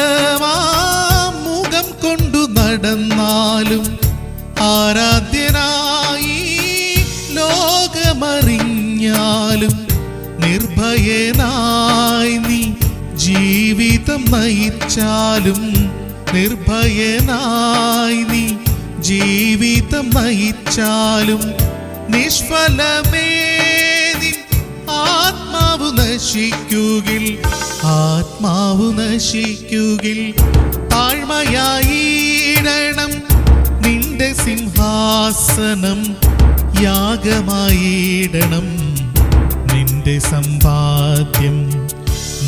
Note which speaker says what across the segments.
Speaker 1: ആകർഷകമാം മുഖം കൊണ്ടു നടന്നാലും ആരാധ്യനായി ലോകമറിഞ്ഞാലും നിർഭയനായി നീ ജീവിതം നയിച്ചാലും നിർഭയനായി നീ ജീവിതം നയിച്ചാലും നിഷ്ഫലമേ നിൻ ആത്മാവ് നശിക്കുകിൽ ആത്മാവ് നശിക്കുകിൽ താഴ്മയായിടണം നിന്റെ സിംഹാസനം യാഗമായിടണം. നിന്റെ സമ്പാദ്യം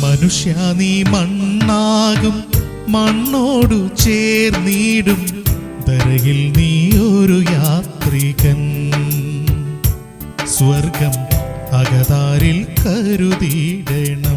Speaker 1: മനുഷ്യ നീ മണ്ണാകും. മണ്ണോടു ചേർന്നിടും. ദരയിൽ നീ ഒരു യാത്രികൻ. സ്വർഗം അകതാരിൽ കരുതിയിടണം.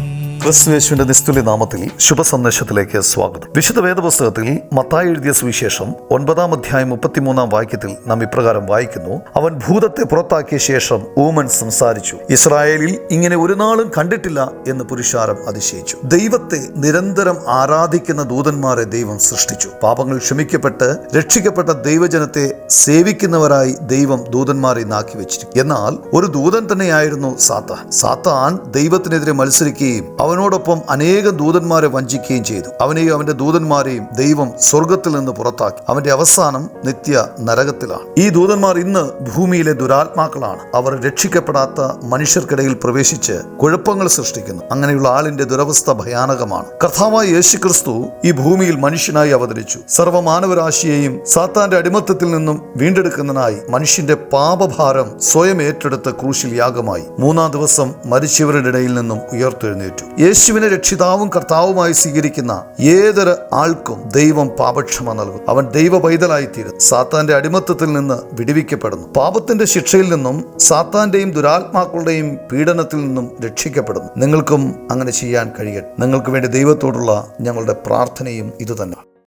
Speaker 2: ക്രിസ്തുവേശുവിന്റെ നിസ്തുല്യ നാമത്തിൽ ശുഭ സന്ദേശത്തിലേക്ക് സ്വാഗതം. വിശുദ്ധ വേദപുസ്തകത്തിൽ മത്തായി എഴുതിയ സുവിശേഷം ഒൻപതാം അധ്യായം മുപ്പത്തിമൂന്നാം വാക്യത്തിൽ നാം ഇപ്രകാരം വായിക്കുന്നു. അവൻ ഭൂതത്തെ പുറത്താക്കിയ ശേഷം ഊമൻ സംസാരിച്ചു ഇസ്രായേലിൽ ഇങ്ങനെ ഒരു നാളും കണ്ടിട്ടില്ല എന്ന് പുരുഷാരം അതിശയിച്ചു. ദൈവത്തെ നിരന്തരം ആരാധിക്കുന്ന ദൂതന്മാരെ ദൈവം സൃഷ്ടിച്ചു. പാപങ്ങൾ ക്ഷമിക്കപ്പെട്ട് രക്ഷിക്കപ്പെട്ട ദൈവജനത്തെ സേവിക്കുന്നവരായി ദൈവം ദൂതന്മാരെ നാക്കി വെച്ചിരിക്കും എന്നാൽ ഒരു ദൂതൻ തന്നെയായിരുന്നു സാത്താൻ. സാത്താൻ ദൈവത്തിനെതിരെ മത്സരിക്കുകയും അവനോടൊപ്പം അനേകം ദൂതന്മാരെ വഞ്ചിക്കുകയും ചെയ്തു. അവനെയും അവന്റെ ദൂതന്മാരെയും ദൈവം സ്വർഗത്തിൽ നിന്ന് പുറത്താക്കി. അവന്റെ അവസാനം നിത്യ നരകത്തിലാണ്. ഈ ദൂതന്മാർ ഇന്ന് ഭൂമിയിലെ ദുരാത്മാക്കളാണ്. അവർ രക്ഷിക്കപ്പെടാത്ത മനുഷ്യർക്കിടയിൽ പ്രവേശിച്ച് കുഴപ്പങ്ങൾ സൃഷ്ടിക്കുന്നു. അങ്ങനെയുള്ള ആളിന്റെ ദുരവസ്ഥ ഭയാനകമാണ്. കർത്താവായ യേശു ക്രിസ്തു ഈ ഭൂമിയിൽ മനുഷ്യനായി അവതരിച്ചു. സർവമാനവരാശിയെയും സാത്താന്റെ അടിമത്തത്തിൽ നിന്നും വീണ്ടെടുക്കുന്നതിനായി മനുഷ്യന്റെ പാപഭാരം സ്വയം ഏറ്റെടുത്ത ക്രൂശിൽ യാഗമായി മൂന്നാം ദിവസം മരിച്ചവരുടെ ഇടയിൽ നിന്നും ഉയർത്തെഴുന്നേറ്റു. യേശുവിനെ രക്ഷിതാവും കർത്താവുമായി സ്വീകരിക്കുന്ന ഏതൊരു ആൾക്കും ദൈവം പാപക്ഷമ നൽകും. അവൻ ദൈവ പൈതലായി തീരും സാത്താന്റെ അടിമത്തത്തിൽ നിന്ന് വിടിവിക്കപ്പെടുന്നു. പാപത്തിന്റെ ശിക്ഷയിൽ നിന്നും സാത്താന്റെയും ദുരാത്മാക്കളുടെയും പീഡനത്തിൽ നിന്നും രക്ഷിക്കപ്പെടുന്നു. നിങ്ങൾക്കും അങ്ങനെ ചെയ്യാൻ കഴിയട്ടെ. നിങ്ങൾക്ക് വേണ്ടി ദൈവത്തോടുള്ള ഞങ്ങളുടെ പ്രാർത്ഥനയും ഇതുതന്നെ.